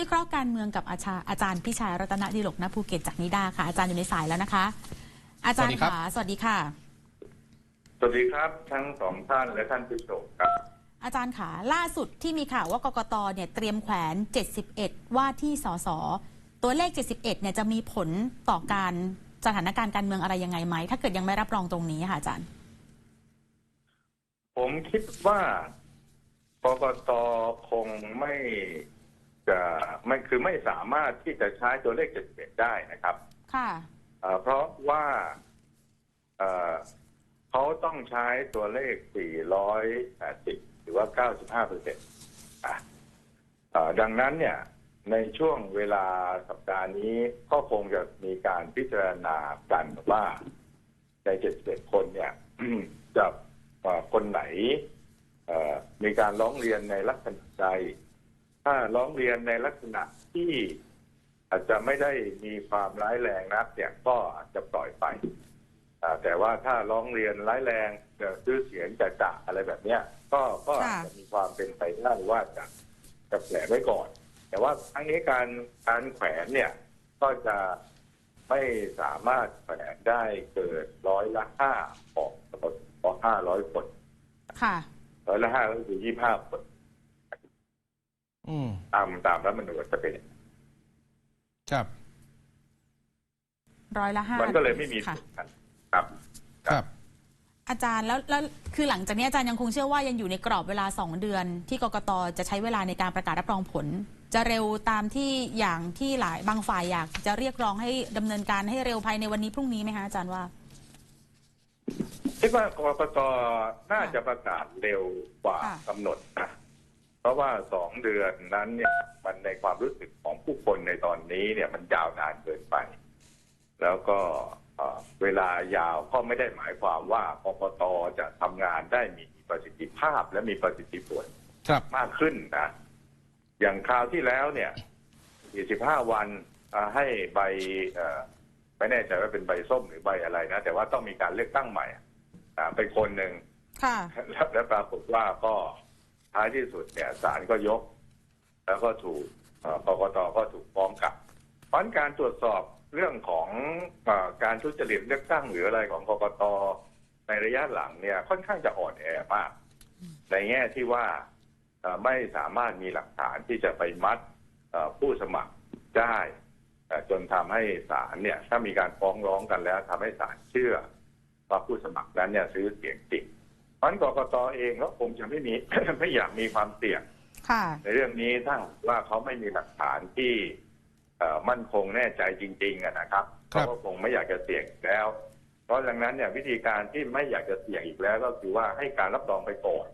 วิเคราะห์การเมืองกับอาจารย์อาจารย์พิชัยรัตนดิลกณภูเก็ตจากนิดาค่ะ อาจารย์อยู่ในสายแล้วนะคะ อาจารย์สวัสดีครับค่ะสวัสดีค่ะ สวัสดีครับทั้งสองท่านและท่านผู้ชมครับอาจารย์ค่ะล่าสุดที่มีข่าวว่ากกตเนี่ยเตรียมแขวน 71 ว่าที่สสตัวเลข 71 เนี่ยจะมีผลต่อการสถานการณ์การเมืองอะไรยังไงไหม ถ้าเกิดยังไม่รับรองตรงนี้ค่ะอาจารย์ ผมคิดว่ากกตคงไม่ จะไม่คือไม่สามารถที่จะใช้ตัวเลข71ได้นะครับค่ะเอ่อเพราะว่าเอ่อเขาต้องใช้ตัวเลข 480 หรือว่า 95เปอร์เซ็นต์ดังนั้นเนี่ยในช่วงเวลาสัปดาห์นี้ก็คงจะมีการพิจารณากันว่าใน 71 คนเนี่ยจะเอ่อคนไหนเอ่อมีการร้องเรียนในลักษณะใด ถ้าร้องเรียนในลักษณะที่อาจจะไม่ได้มีความร้ายแรงนักเนี่ยก็อาจจะปล่อยไปอ่าแต่ว่าถ้าร้องเรียนร้ายแรงเอ่อซื้อเสียงจะจะอะไรแบบเนี้ย ก็ก็อาจค่ะจะมีความเป็นไปได้ว่าจะจะแผลไว้ก่อน แต่ว่าครั้งนี้การการแขวนเนี่ยก็จะไม่สามารถแขวนได้เกินร้อยละห้าของของห้าร้อยคนค่ะร้อยละห้าก็คือยี่ห้าคน อืมตามตามรัฐธรรมนูญจะเป็นอย่างนั้นครับ ร้อยละห้ามันก็เลยไม่มีค่ะ ผลกันครับ ครับ อาจารย์แล้วแล้วคือหลังจากนี้อาจารย์ยังคงเชื่อว่ายังอยู่ในกรอบเวลา 2 เดือน ที่กกตจะใช้เวลาในการประกาศรับรองผล จะเร็วตามที่อย่างที่หลายบางฝ่ายอยาก จะเรียกร้องให้ดำเนินการให้เร็วภายในวันนี้พรุ่งนี้ไหมคะอาจารย์ว่า คิดว่ากรกตน่าจะประกาศเร็วกว่าค่ะ กำหนดนะ เพราะว่าสองเดือนนั้นเนี่ยมันในความรู้สึกของผู้คนในตอนนี้เนี่ยมันยาวนานเกินไป แล้วก็เอ่อเวลายาวก็ไม่ได้หมายความว่ากรกตจะทำงานได้มีประสิทธิภาพและมีประสิทธิผลครับมากขึ้นนะอย่างคราวที่แล้วเนี่ย 45 วันอ่าให้ใบเอ่อไม่แน่ใจว่าเป็นใบส้มหรือใบอะไรนะ แต่ว่าต้องมีการเลือกตั้งใหม่อ่าเป็นคนหนึ่งค่ะแล้วแล้วปรากฏว่าก็ ท้ายที่สุดเนี่ยศาลก็ยก แล้วก็ถูกกกตก็ถูกฟ้องกลับเพราะฉะนั้นการตรวจสอบเรื่องของอการทุจริตเลือกตั้งหรืออะไรของกกตในระยะหลังเนี่ยค่อนข้างจะอ่อนแอมาก ในแง่ที่ว่าไม่สามารถมีหลักฐานที่จะไปมัดผู้สมัครได้จนทำให้ศาลเนี่ย ถ้ามีการฟ้องร้องกันแล้วทำให้ศาลเชื่อว่าผู้สมัครนั้นเนี่ยซื้อเสียงจริง เพราะฉะนั้นกกตเองก็คงจะไม่มีไม่อยากมีความเสี่ยงค่ะในเรื่องนี้ถ้าหากว่าเขาไม่มีหลักฐานที่เอ่อมั่นคงแน่ใจจริงๆอะนะครับครัเขาบก็คงไม่อยากจะเสี่ยงอีกแล้ว เพราะดังนั้นเนี่ยวิธีการที่ไม่อยากจะเสี่ยงอีกแล้ว ก็คือว่าให้การรับรองไปก่อน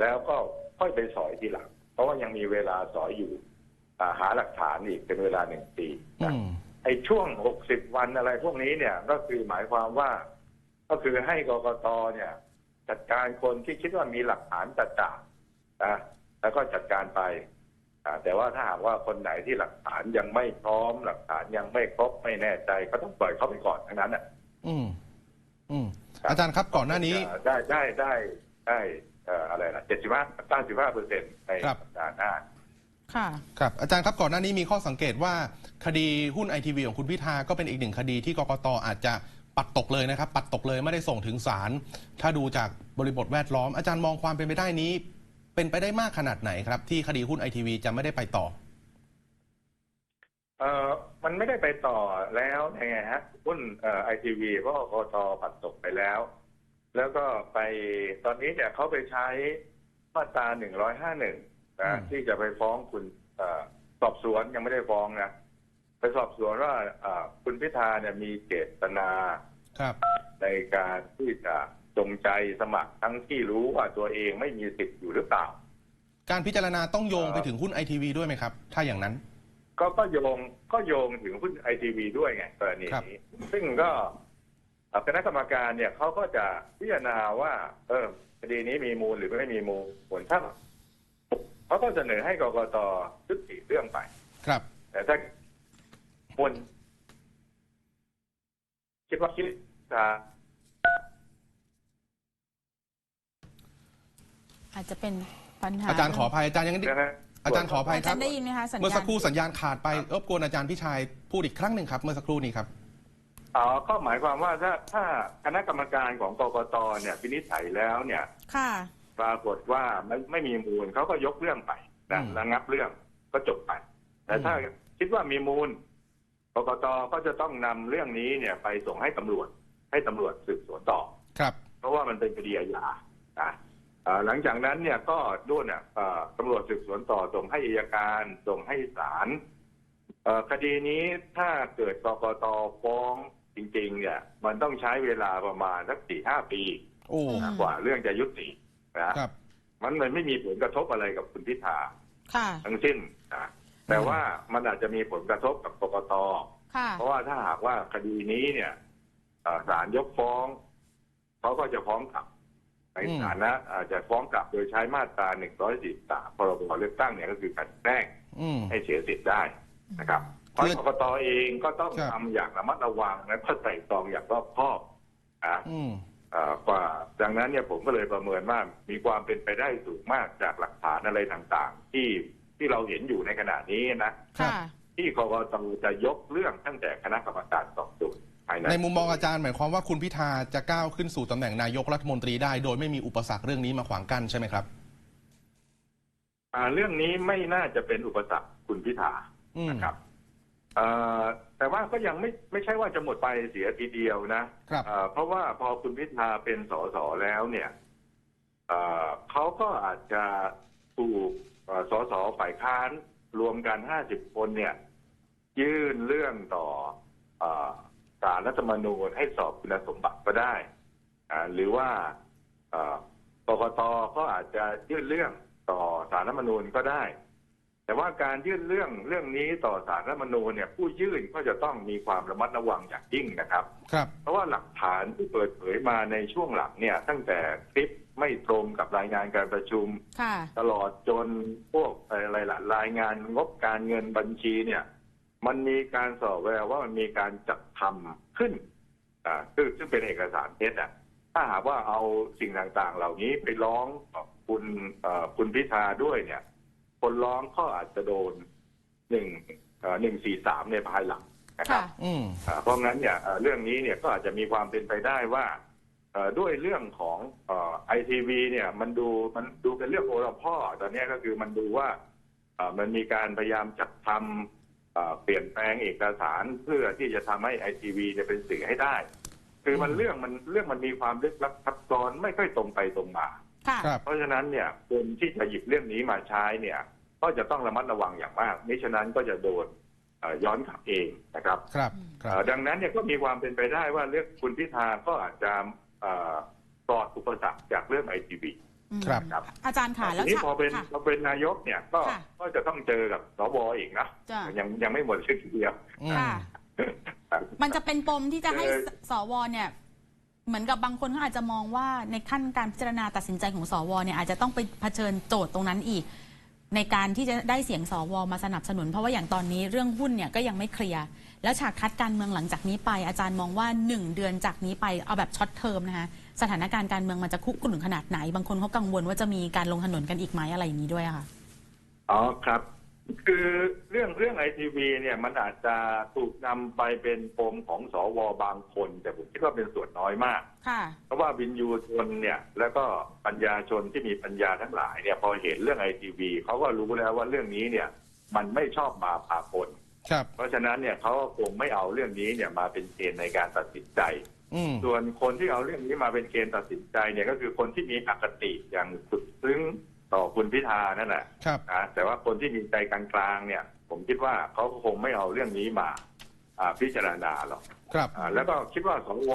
แล้วก็ค่อยไปสอยทีหลังเพราะว่ายังมีเวลาสอยอยู่อ่าหาหลักฐานอีกเป็นเวลาหนึ่งปีอืนะมไอ้ช่วง60วันอะไรพวกนี้เนี่ย ก็คือหมายความว่า ก็คือให้กกตเนี่ย จัดการคนที่คิดว่ามีหลักฐานจัดจ่านะแล้วก็จัดการไปอ่าแต่ว่าถ้าหากว่าคนไหนที่หลักฐานยังไม่พร้อม หลักฐานยังไม่ครบไม่แน่ใจ ก็ต้องปล่อยเขาไปก่อนทั้งนั้นน่ะ อืม อืม อาจารย์ครับก่อนหน้านี้ ได้ได้ได้ได้เอ่ออะไรนะเจ็ดสิบห้าเก้าสิบห้าเปอร์เซ็นต์ในครับสัปดาห์หน้าค่ะครับอาจารย์ครับก่อนหน้านี้มีข้อสังเกตว่า คดีหุ้นไอทีวีของคุณพิธาก็เป็นอีกหนึ่งคดีที่กกตอาจจะ ปัดตกเลยนะครับ ปัดตกเลยไม่ได้ส่งถึงศาลถ้าดูจากบริบทแวดล้อมอาจารย์มองความเป็นไปได้นี้ เป็นไปได้มากขนาดไหนครับ ที่คดีหุ้นไอทีวีจะไม่ได้ไปต่อ เอ่อมันไม่ได้ไปต่อแล้วไงฮะหุ้นไอทีวีเพราะกตผัดตกไปแล้ว แล้วก็ไปตอนนี้เนี่ยเขาไปใช้มาตราหนึ่งร้อยห้าหนึ่งอืนะม ที่จะไปฟ้องคุณเออสอบสวนยังไม่ได้ฟ้องนะ ไปสอบสวนว่าเอ่อคุณพิธาเนี่ยมีเจตนาครับ ในการที่จะจงใจสมัครทั้งที่รู้ว่าตัวเองไม่มีสิทธิ์อยู่หรือเปล่า การพิจารณาต้องโยงเอ่อไปถึงหุ้นไอทีวีด้วยไหมครับ ถ้าอย่างนั้น ก็ก็โยงก็โยงถึงหุ้นไอทีวีด้วยไงกรณีครับนี้ ซึ่งก็เอ่อคณะกรรมการเนี่ยเขาก็จะพิจารณาว่า เออคดีนี้มีมูลหรือไม่มีมูลผลถ้าเขาก็เสนอให้กกตยุติเรื่องไป ครับ แต่ถ้า มูลคิดว่าคิดจะอาจจะเป็นปัญหาอาจารย์ขออภัยอาจารย์ยังนะฮะ อาจารย์ขออภัยอาคจารัรบ ย์ได้ยินไหมคะสัญเมื่อญาสัณกครู่สัญญาณขาดไปรบกวนอาจารย์พิชัยพูดอีกครั้งหนึ่งครับเมื่อสักครู่นี้ครับ อ๋อก็หมายความว่าถ้าถ้าคณะกรรมการของกกตเนี่ยวินิจฉัยแล้วเนี่ย ค่ะ ปรากฏว่าไม่ไม่มีมูลเขาก็ยกเรื่องไปนะอืมระงับเรื่องก็จบไป แต่ถ้าคิดว่ามีมูล กกตก็จะต้องนำเรื่องนี้เนี่ยไปส่งให้ตำรวจ ให้ตำรวจสืบสวนต่อครับ เพราะว่ามันเป็นคดีอาญานะเอ่อหลังจากนั้นเนี่ยก็ด้วยเนี่ยเอ่อตำรวจสืบสวนต่อส่งให้อัยการส่งให้ศาลเอ่อคดีนี้ถ้าเกิดกกตฟ้องจริง ๆ เนี่ย มันต้องใช้เวลาประมาณสักสี่ห้าปีโอ้อืมกว่าเรื่องจะยุตินะครับมันเลยไม่มีผลกระทบอะไรกับคุณพิธาค่ะทั้งสิ้นนะ แต่ว่ามันอาจจะมีผลกระทบกับกกตค่ะ เพราะว่าถ้าหากว่าคดีนี้เนี่ยเอ่อศาลยกฟ้องเขาก็จะฟ้องกลับในอืม ฐานะอาจจะฟ้องกลับโดยใช้มาตรา143พรบเลือกตั้งเนี่ยก็คือกลันแกล้งอืม ให้เสียสิทธิ์ได้นะครับเพราะคือกกตเองก็ต้องครับ ทำอย่างระมัดระวังและก็ใส่ตรองอย่างรอบคอบอะ อืม เอ่อกว่าดังนั้นเนี่ยผมก็เลยประเมินว่ามีความเป็นไปได้สูงมากจากหลักฐานอะไรต่างๆ ที่ ที่เราเห็นอยู่ในขณะนี้นะครับค่ะที่กกตจะยกเรื่องตั้งแต่คณะกรรมการสอบสวนภายในในมุมมองอาจารย์หมายความว่าคุณพิธาจะก้าวขึ้นสู่ตำแหน่งนายกรัฐมนตรีได้ โดยไม่มีอุปสรรคเรื่องนี้มาขวางกั้นใช่ไหมครับ อ่าเรื่องนี้ไม่น่าจะเป็นอุปสรรคคุณพิธาอืม นะครับเอ่อแต่ว่าก็ยังไม่ไม่ใช่ว่าจะหมดไปเสียทีเดียวนะครับ เอ่อเพราะว่าพอคุณพิธาเป็นสสแล้วเนี่ยเอ่อเขาก็อาจจะถูกเอ่อ สสฝ่ายค้านรวมกันห้าสิบคนเนี่ย ยื่นเรื่องต่อเอ่อศาลรัฐธรรมนูญให้สอบคุณสมบัติก็ได้หรือว่ากกตก็อาจจะยื่นเรื่องต่อศาลรัฐธรรมนูญก็ได้ แต่ว่าการยื่นเรื่องเรื่องนี้ต่อศาลรัฐธรรมนูญเนี่ยผู้ยื่นก็จะต้องมีความระมัดระวังอย่างยิ่งนะครับ ครับ เพราะว่าหลักฐานที่เปิดเผยมาในช่วงหลังเนี่ย ตั้งแต่คลิปไม่ตรงกับรายงานการประชุม ค่ะ ตลอดจนพวกอะไรล่ะรายงานงบการเงินบัญชีเนี่ย มันมีการสอบแววว่ามันมีการจัดทำขึ้นอ่าซึ่งซึ่งเป็นเอกสารเท็จอะถ้าหากว่าเอาสิ่งต่างๆ เหล่านี้ไปร้องคุณเอ่อคุณพิธาด้วยเนี่ย คนร้องก็อาจจะโดนหนึ่งหนึ่งสี่สามในภายหลังนะครับค่ะอืมอ่าเพราะงั้นเนี่ยเอ่อเรื่องนี้เนี่ยก็อาจจะมีความเป็นไปได้ว่าเอ่อด้วยเรื่องของไอทีวีเนี่ยมันดูมันดูเป็นเรื่องโอละพ่อตอนเนี้ยก็คือมันดูว่าเอ่อมันมีการพยายามจัดทำเอ่อเปลี่ยนแปลงเอกสารเพื่อที่จะทำให้ไอทีวีเนี่ยเป็นสื่อให้ได้ คือมันเรื่องมันเรื่องมันมีความลึกลับซับซ้อนไม่ค่อยตรงไปตรงมา ค่ะครับเพราะฉะนั้นเนี่ยคนที่จะหยิบเรื่องนี้มาใช้เนี่ย ก็จะต้องระมัดระวังอย่างมากมิฉะนั้นก็จะโดนเอ่อย้อนกลับเองนะครับครับครัเอ่บ อดังนั้นเนี่ยก็มีความเป็นไปได้ว่าเรื่องคุณพิธาก็อาจจะเอ่อปลอดอุปสรรคจากเรื่องไอทีวี อืมครับครับอาจารย์ค่ะแล้วทีนี้ฉากพอเป็นค่ะ พอเป็นนายกเนี่ยก็ค่ะ ก็จะต้องเจอกับสวอีกนะจ้ะยังยังไม่หมดเช่นทีเดียว อืม ค่ะ มันจะเป็นปมที่จะให้สสวเนี่ย เหมือนกับบางคนเขาอาจจะมองว่าในขั้นการพิจารณาตัดสินใจของสวเนี่ยอาจจะต้องไปเผชิญโจทย์ตรงนั้นอีก ในการที่จะได้เสียงสวมาสนับสนุน เพราะว่าอย่างตอนนี้เรื่องหุ้นเนี่ยก็ยังไม่เคลียร์แล้วฉากทัดการเมืองหลังจากนี้ไป อาจารย์มองว่า 1 เดือนจากนี้ไปเอาแบบช็อตเทอมนะคะสถานการณ์การเมืองมันจะคุกรุ่นขนาดไหน บางคนเขากังวลว่าจะมีการลงถนนกันอีกไหมอะไรอย่างนี้ด้วยค่ะอ๋อครับ คือเรื่องเรื่องไอทีวีเนี่ยมันอาจจะถูกนำไปเป็นปมของสวบางคน แต่ผมคิดว่าเป็นส่วนน้อยมาก ค่ะ เพราะว่าวินยูชนเนี่ยแล้วก็ปัญญาชนที่มีปัญญาทั้งหลายเนี่ยพอเห็นเรื่องไอทีวีเขาก็รู้แล้วว่าเรื่องนี้เนี่ยมันไม่ชอบมาพากลครับ เพราะฉะนั้นเนี่ยเขาก็คงไม่เอาเรื่องนี้เนี่ยมาเป็นเกณฑ์ในการตัดสินใจ อืม ส่วนคนที่เอาเรื่องนี้มาเป็นเกณฑ์ตัดสินใจเนี่ยก็คือคนที่มีอคติอย่างสุดซึ้ง ต่อคุณพิธานั่นแหละครับ นะแต่ว่าคนที่มีใจกลางๆเนี่ย ผมคิดว่าเขาก็คงไม่เอาเรื่องนี้มาอ่าพิจารณาหรอกครับ อ่าแล้วก็คิดว่าสว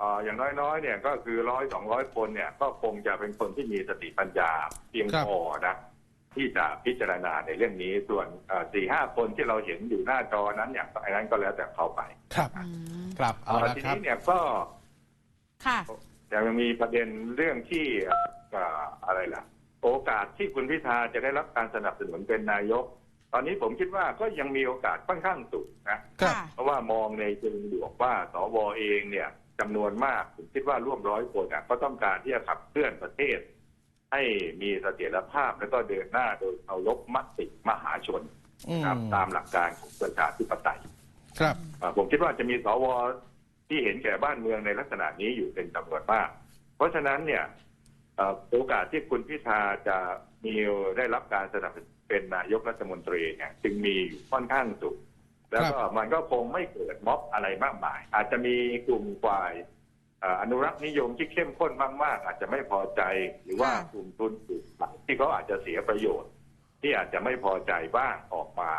อ่าอย่างน้อยๆเนี่ยก็คือร้อยสองร้อยคนเนี่ยก็คงจะเป็นคนที่มีสติปัญญาเพียงครับพอนะที่จะพิจารณาในเรื่องนี้ส่วนสี่ห้าคนที่เราเห็นอยู่หน้าจอนั้นเนี่ยอันนั้นก็แล้วแต่เขาไปครับอืมครับเอาอ่าละทีครับ นี้เนี่ยก็ ค่ะยังมีประเด็นเรื่องที่เอ่ออะไรล่ะ โอกาสที่คุณพิธาจะได้รับการสนับสนุนเป็นนายก ตอนนี้ผมคิดว่าก็ยังมีโอกาสค่อนข้างสูงนะครับค่ะเพราะว่ามองในเชิงบวกว่าสวเองเนี่ยจำนวนมากผมคิดว่าร่วมร้อยคนอะก็ต้องการที่จะขับเคลื่อนประเทศ ให้มีเสถียรภาพแล้วก็เดินหน้าโดยเคารพมติมหาชนอืมครับตามหลักการของประชาธิปไตย ครับอ่าผมคิดว่าจะมีสวที่เห็นแก่บ้านเมืองในลักษณะนี้อยู่เป็นจำนวนมาก เพราะฉะนั้นเนี่ยเอ่อ โอกาสที่คุณพิธาจะมีได้รับการสนับสนุนเป็นนายกรัฐมนตรีเนี่ยจึงมีอยู่ค่อนข้างสูงแล้วก็มันก็คงไม่เกิดม็อบอะไรมากมาย อาจจะมีกลุ่มฝ่ายเอ่ออนุรักษ์นิยมที่เข้มข้นมากๆ อาจจะไม่พอใจหรือว่าค่ะกลุ่มทุนกลุ่มหลักที่เขาอาจจะเสียประโยชน์ ที่อาจจะไม่พอใจบ้างออกมา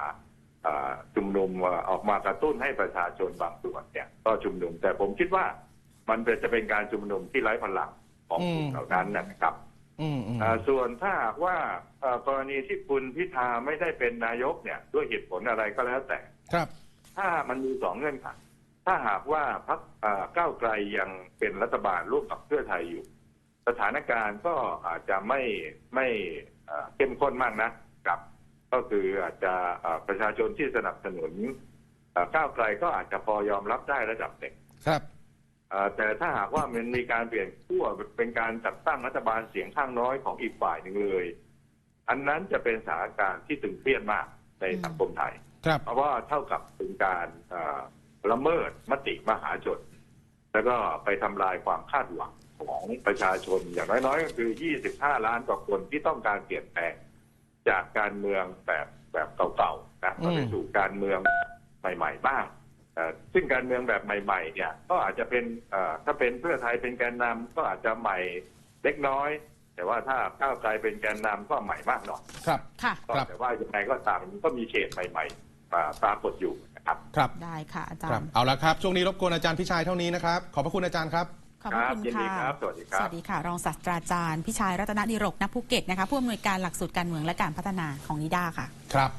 เอ่อชุมนุมเอ่อออกมากระตุ้นให้ประชาชนบางส่วนเนี่ย ก็ชุมนุมแต่ผมคิดว่ามันเป็นจะเป็นการชุมนุมที่ไร้พลัง ของกลุ่มอืมเหล่านั้นนะครับอืมอืมเอ่อส่วนถ้าหากว่าเอ่อกรณีที่คุณพิธาไม่ได้เป็นนายกเนี่ย ด้วยเหตุผลอะไรก็แล้วแต่ ครับ ถ้ามันมีสองเงื่อนไขถ้าหากว่าพรรคเอ่อก้าวไกลยังเป็นรัฐบาลร่วมกับเพื่อไทยอยู่ สถานการณ์ก็อาจจะไม่ไม่เอ่อเข้มข้นมากนะกับ ก็คืออาจจะเอ่อประชาชนที่สนับสนุนเอ่อก้าวไกลก็อาจจะพอยอมรับได้ระดับหนึ่งครับเอ่อ แต่ถ้าหากว่ามันมีการเปลี่ยนขั้วเป็นการจัดตั้งรัฐบาลเสียงข้างน้อยของอีกฝ่ายหนึ่งเลย อันนั้นจะเป็นสถานการณ์ที่ตึงเครียดมากในสังคมไทยครับเพราะว่าเท่ากับเป็นการเอ่อละเมิดมติมหาชนแล้วก็ไปทำลายความคาดหวังของประชาชนอย่างน้อยๆก็คือ 25 ล้านกว่าคนที่ต้องการเปลี่ยนแปลงจากการเมืองแบบแบบเก่าๆนะอืมก็ไปสู่การเมืองใหม่ ๆ บ้างเอ่อ ซึ่งการเมืองแบบใหม่ๆเนี่ยก็อาจจะเป็นเอ่อถ้าเป็นเพื่อไทยเป็นแกนนำก็อาจจะใหม่เล็กน้อย แต่ว่าถ้าก้าวไกลเป็นแกนนำก็ใหม่มากหน่อยครับค่ะก็ครับแต่ว่ายังไงก็ตามมันก็มีเฉดใหม่ๆมาปรากฏอยู่นะครับครับได้ค่ะอาจาครัรบย์เอาละครับ ช่วงนี้รบกวนอาจารย์พิชัยเท่านี้นะครับขอบพระคุณอาจารย์ครับขอบพระคุณยินดีค่ะครับสวัสดีครับ สวัสดีค่ะ รองศาสตราจารย์ พิชัยรัตนดิรกณภูเก็ตนะคะผู้อำนวยการหลักสูตรการเมืองและการพัฒนาของนิด้าค่ะ ครับ